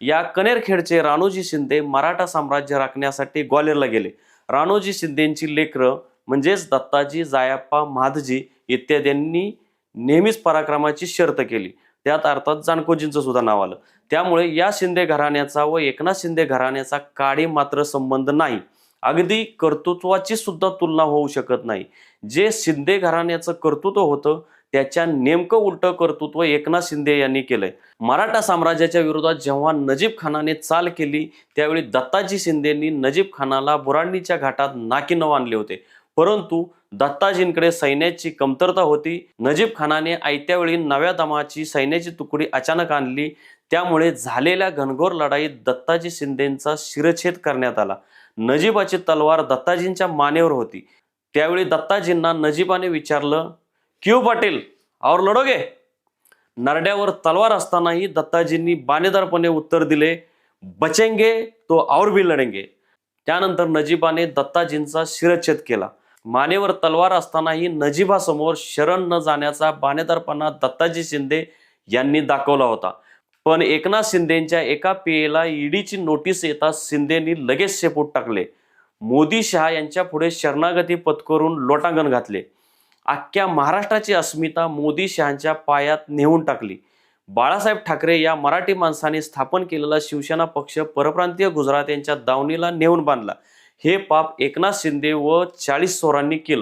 या कनेरखेडचे राणोजी शिंदे मराठा साम्राज्य राखण्यासाठी ग्वालियरला गेले. राणोजी शिंदेची लेकरं म्हणजेच दत्ताजी जायप्पा महादजी इत्यादींनी नेहमीच पराक्रमाची शर्त केली. त्यात अर्थात जानकोजींचं सुद्धा नाव आलं. त्यामुळे या शिंदे घराण्याचा व एकनाथ शिंदे घराण्याचा काडी मात्र संबंध नाही. अगदी कर्तृत्वाची सुद्धा तुलना होऊ शकत नाही. जे शिंदे घराण्याचं कर्तृत्व होतं त्याच्या नेमकं उलटं कर्तृत्व एकनाथ शिंदे यांनी केलंय. मराठा साम्राज्याच्या विरोधात जेव्हा नजीब खानाने चाल केली त्यावेळी दत्ताजी शिंदेनी नजीब खानाला बुरांडीच्या घाटात नाकीनव आणले होते. परंतु दत्ताजींकडे सैन्याची कमतरता होती. नजीब खानाने आयत्या वेळी नव्या दमाची सैन्याची तुकडी अचानक आणली. त्यामुळे झालेल्या घनघोर लढाईत दत्ताजी शिंदेंचा शिरछेद करण्यात आला. नजीबाची तलवार दत्ताजींच्या मानेवर होती. त्यावेळी दत्ताजींना नजीबाने विचारलं क्यू पाटील? और लढोगे नरड्यावर तलवार असतानाही दत्ताजींनी बाणेदारपणे उत्तर दिले बचेंगे तो और भी लढेंगे. त्यानंतर नजीबाने दत्ताजींचा शिरच्छेद केला. मानेवर तलवार असतानाही नजीबासमोर शरण न जाण्याचा बाणेदारपणा दत्ताजी शिंदे यांनी दाखवला होता. पण एकनाथ शिंदेच्या एका पेयेला ईडीची नोटीस येताच शिंदेनी लगेच शेपूट टाकले. मोदी शहा यांच्या पुढे शरणागती पत्करून लोटांगण घातले. अख्ख्या महाराष्ट्राची अस्मिता मोदी शहांच्या पायात नेऊन टाकली. बाळासाहेब ठाकरे या मराठी माणसाने स्थापन केलेला शिवसेना पक्ष परप्रांतीय गुजरात यांच्या दावणीला नेऊन बांधला. हे पाप एकनाथ शिंदे व चाळीस चोरांनी केलं.